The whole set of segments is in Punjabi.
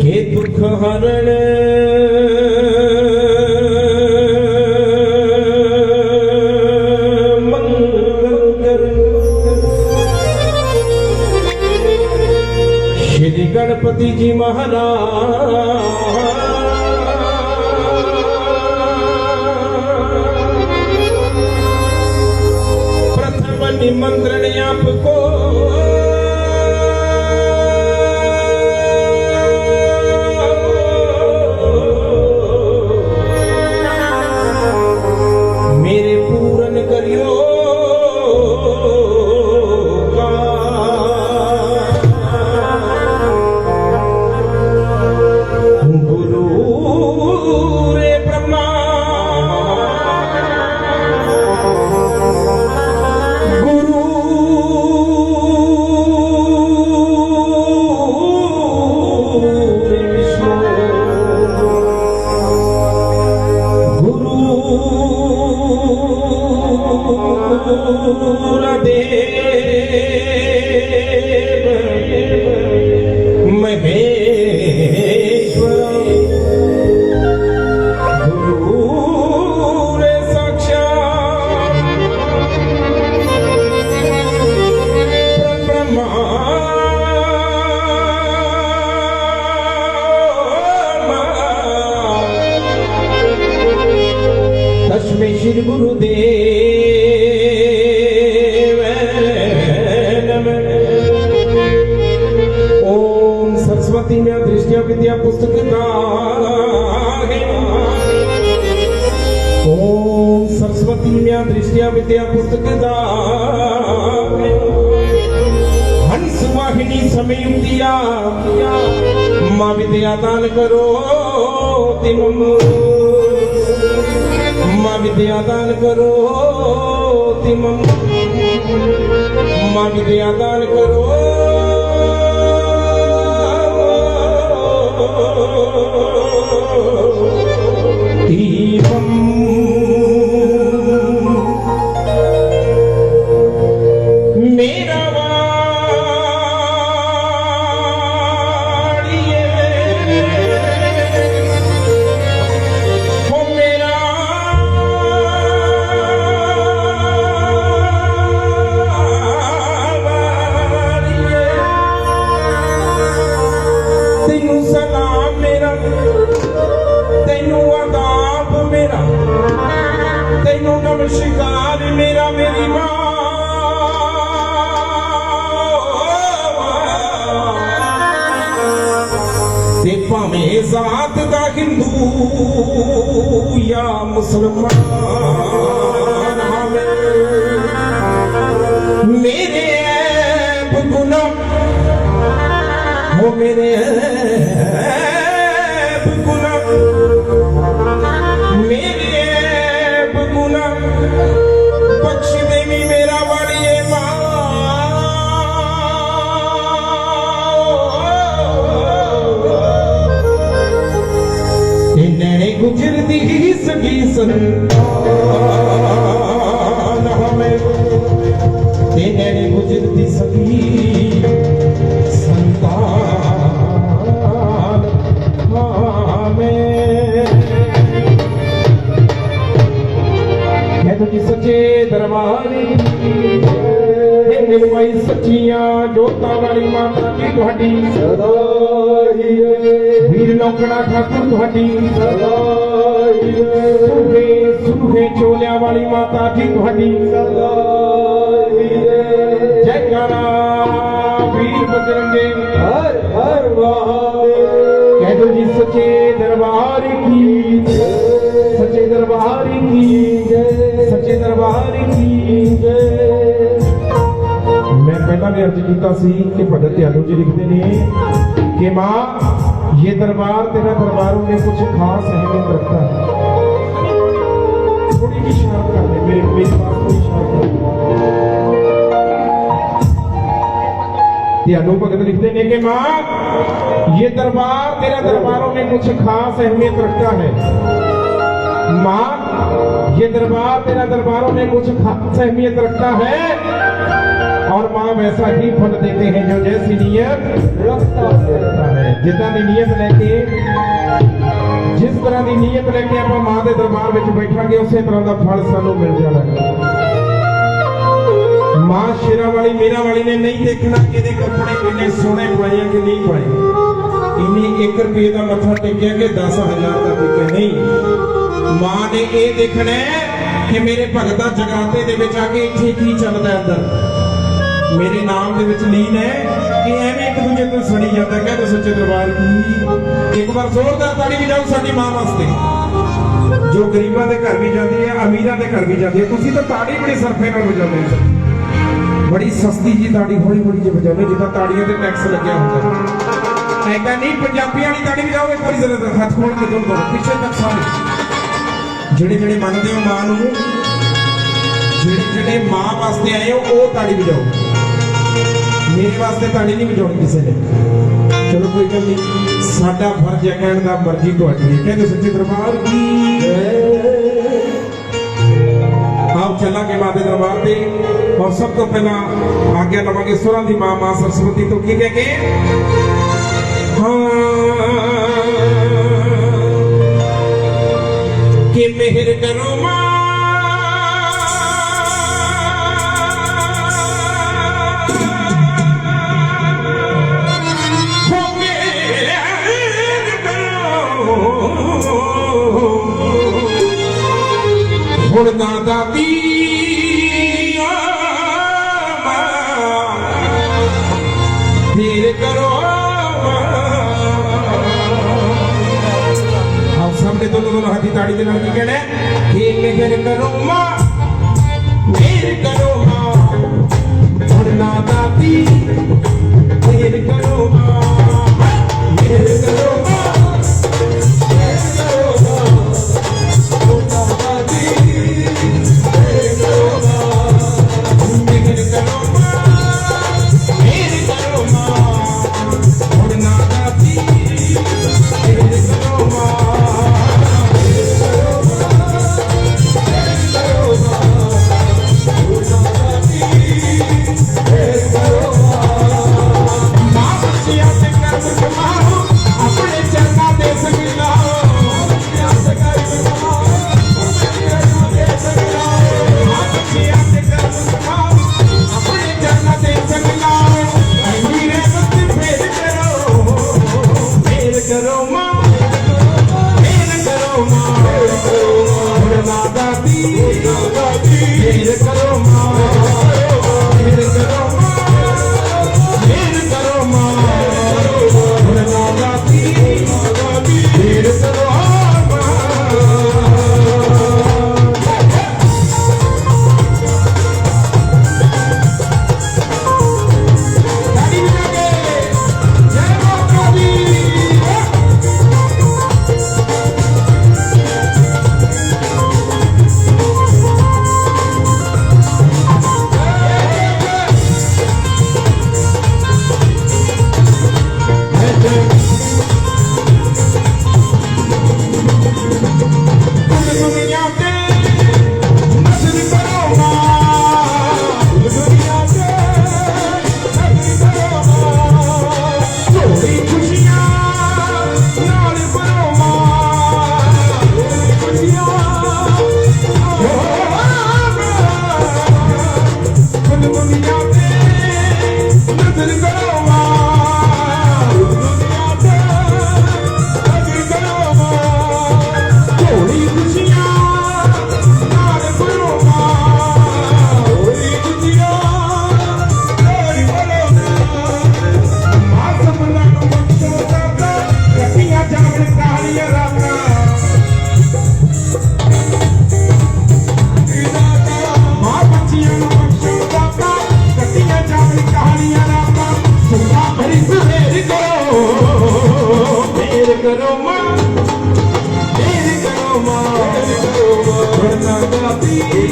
ਕੇ ਦੁਖ ਹਰਣ। ਸ਼੍ਰੀ ਗਣਪਤੀ ਜੀ ਮਹਾਰਾਜ ਦਿਵਿਆਂ ਦ੍ਰਿਸ਼ਟੀਆਂ ਵਿਦਿਆ ਪੁਸਤਕ ਦਾਨ ਹੰਸ ਵਾਹਿਨੀ ਸਮੇਂ ਉਤਿਆ ਮਾ ਵਿਦਿਆ ਦਾਨ ਕਰੋ ਤਿਮਮ ਮਾ ਵਿਦਿਆ ਦਾਨ ਕਰੋ ਤਿਮਮ ਮਾ ਵਿਦਿਆ ਦਾਨ ਕਰੋ ਭਾਵੇਂ ਜ਼ਾਤ ਦਾ ਹਿੰਦੂ ਜਾਂ ਮੁਸਲਮਾਨ। ਹਾਵੇ ਮੇਰੇ ਐਬ ਗੁਨਾਹ ਹੋ ਮੇਰੇ ਦਰਬਾਰ ਇਹ ਨਿਰਮਈ ਸੱਚੀਆਂ ਜੋਤਾਂ ਵਾਲੀ ਮਾਤਾ ਜੀ ਤੁਹਾਡੀ ਸਦਾ ਹੀ ਰੇ ਵੀਰ ਲੋਕੜਾ ਠਾਕੁਰ ਤੁਹਾਡੀ ਸਦਾ ਹੀ ਰੇ ਸੁਖੇ ਸੁਖੇ ਚੋਲਿਆਂ ਵਾਲੀ ਮਾਤਾ ਜੀ ਤੁਹਾਡੀ ਸਦਾ ਮੈਂ ਪਹਿਲਾਂ ਵੀ ਅਰਜ਼ ਕੀਤਾ ਸੀ ਕਿ ਭਗਤ ਧਿਆਨੂ ਜੀ ਲਿਖਦੇ ਨੇ ਕਿ ਮਾਂ ਇਹ ਦਰਬਾਰ ਤੇਰਾ ਦਰਬਾਰੋਂ में कुछ खास अहमियत रखता है थोड़ी भी शराब कर दे मेरे मेरे पास कोई शराब कर ਧਿਆਨੂ ਭਗਤ ਲਿਖਦੇ ਨੇ ਕਿ ਮਾਂ ये दरबार तेरा दरबारों में कुछ खास अहमियत रखता है माँ ये दरबार तेरा दरबारों में कुछ खास अहमियत रखता है और माँ वैसा ही फल देते हैं जो जैसी नीयत रखता है रखता है ਜਿੱਦਾਂ ਦੀ ਨੀਅਤ ਲੈ ਕੇ ਜਿਸ ਤਰ੍ਹਾਂ ਦੀ ਨੀਅਤ ਲੈ ਕੇ ਆਪਾਂ ਮਾਂ ਦੇ ਦਰਬਾਰ ਵਿੱਚ ਬੈਠਾਂਗੇ ਉਸੇ ਤਰ੍ਹਾਂ ਦਾ ਫਲ ਸਾਨੂੰ ਮਿਲ ਜਾਣਾ ਮਾਂ ਸ਼ੇਰਾਂ ਵਾਲੀ ਮੀਰਾ ਵਾਲੀ ਨੇ ਨਹੀਂ ਦੇਖਣਾ ਕਿ ਇਹਦੇ ਕੱਪੜੇ ਕਿੰਨੇ ਸੋਹਣੇ ਪਾਏ ਆ ਕਿ ਨਹੀਂ ਪਾਏ ਇਹਨੇ 1 ਰੁਪਏ ਦਾ ਮੱਥਾ ਟੇਕਿਆ ਕਿ 10000 ਦਾ ਟੇਕਿਆ ਨਹੀਂ ਮਾਂ ਨੇ ਇਹ ਦੇਖਣਾ ਹੈ ਕਿ ਮੇਰੇ ਭਗਤ ਦਾ ਜਗਰਾਤੇ ਦੇ ਵਿੱਚ ਆ ਕੇ ਇੱਥੇ ਕੀ ਚੱਲਦਾ ਹੈ ਅੰਦਰ ਮੇਰੇ ਨਾਮ ਦੇ ਵਿੱਚ ਲੀਨ ਹੈ। ਕਿ ਐਵੇਂ ਇੱਕ ਦੂਜੇ ਤੋਂ ਸੜੀ ਜਾਂਦਾ, ਕਹਿ ਦੋ ਸੱਚੇ ਦਰਬਾਰ ਕੀ? ਇੱਕ ਵਾਰ ਜ਼ੋਰਦਾਰ ਤਾੜੀ ਵਜਾਓ ਸਾਡੀ ਮਾਂ ਵਾਸਤੇ। ਜੋ ਗਰੀਬਾਂ ਦੇ ਘਰ ਵੀ ਜਾਂਦੀ ਹੈ, ਅਮੀਰਾਂ ਦੇ ਘਰ ਵੀ ਜਾਂਦੀ ਹੈ, ਤੁਸੀਂ ਤਾਂ ਤਾੜੀ ਬੜੀ ਸਰਫੇ ਨਾਲ ਵਜਾਉਂਦੇ ਹੋ। ਬੜੀ ਸਸਤੀ ਜੀ ਤਾੜੀ, ਹੌਲੀ ਹੌਲੀ ਜਿਹੀ ਵਜਾਉਂਦੇ ਜਿੱਦਾਂ ਤਾੜੀਆਂ ਤੇ ਟੈਕਸ ਲੱਗਿਆ ਹੁੰਦਾ ਐਦਾਂ ਨਹੀਂ, ਪੰਜਾਬੀਆਂ ਦੀ ਤਾੜੀ ਵਜਾਓ ਇੱਕ ਵਾਰੀ ਜ਼ਰਾ ਹੱਥ ਖੋਲ ਕੇ ਦੋਨੋਂ ਪਿੱਛੇ ਤੱਕ ਸਾਰੇ। ਜਿਹੜੇ ਜਿਹੜੇ ਮੰਨਦੇ ਹੋ ਮਾਂ ਨੂੰ, ਜਿਹੜੇ ਜਿਹੜੇ ਮਾਂ ਵਾਸਤੇ ਆਏ ਹੋ, ਉਹ ਤਾੜੀ ਵਜਾਓ। ਮੇਰੇ ਵਾਸਤੇ ਤਾੜੀ ਨਹੀਂ ਵਜਾਉਣੀ ਕਿਸੇ ਨੇ। ਚਲੋ ਕੋਈ ਗੱਲ ਨਹੀਂ। ਸਾਡਾ ਫਰਜ਼ ਹੈ, ਕਹਿਣ ਦਾ ਮਰਜ਼ੀ ਤੁਹਾਡੀ ਹੈ। ਕਹਿੰਦੇ ਸੱਚੇ ਦਰਬਾਰ ਕੀ? ਆਪ ਚੱਲਾਂਗੇ ਮਾਂ ਦੇ ਦਰਬਾਰ ਤੇ। ਔਰ ਸਭ ਤੋਂ ਪਹਿਲਾਂ ਆਗਿਆ ਲਵਾਂਗੇ ਸੁਰਾਂ ਦੀ ਮਾਂ ਮਾਂ ਸਰਸਵਤੀ ਤੋਂ। ਕੀ ਕਹਿ ਕੇ? ਹਾਂ। ਕਿ ਮਿਹਰ ਕਰੋ ਮਾਂ। ਹੁਣ ਨਾ ਦਾਤੀ ਧੀਰ ਕਰੋ ਆਪ ਸਾਹਮਣੇ ਦੋਨੋਂ ਦੋਨੋਂ ਹੱਥੀ ਤਾੜੀ ਦੇ ਨਾਲ ਕੀ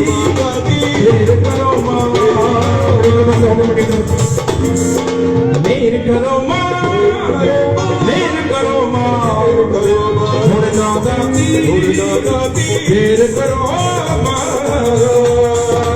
ਮੇਰ ਕਰੋ ਮਾਂ ਮੇਰ ਕਰੋ ਮਾਂ ਮੇਰ ਕਰੋ ਮਾਂ ਹੁਣ ਨਾ ਦਾਤੀ ਮੇਰ ਕਰੋ ਨਾਮ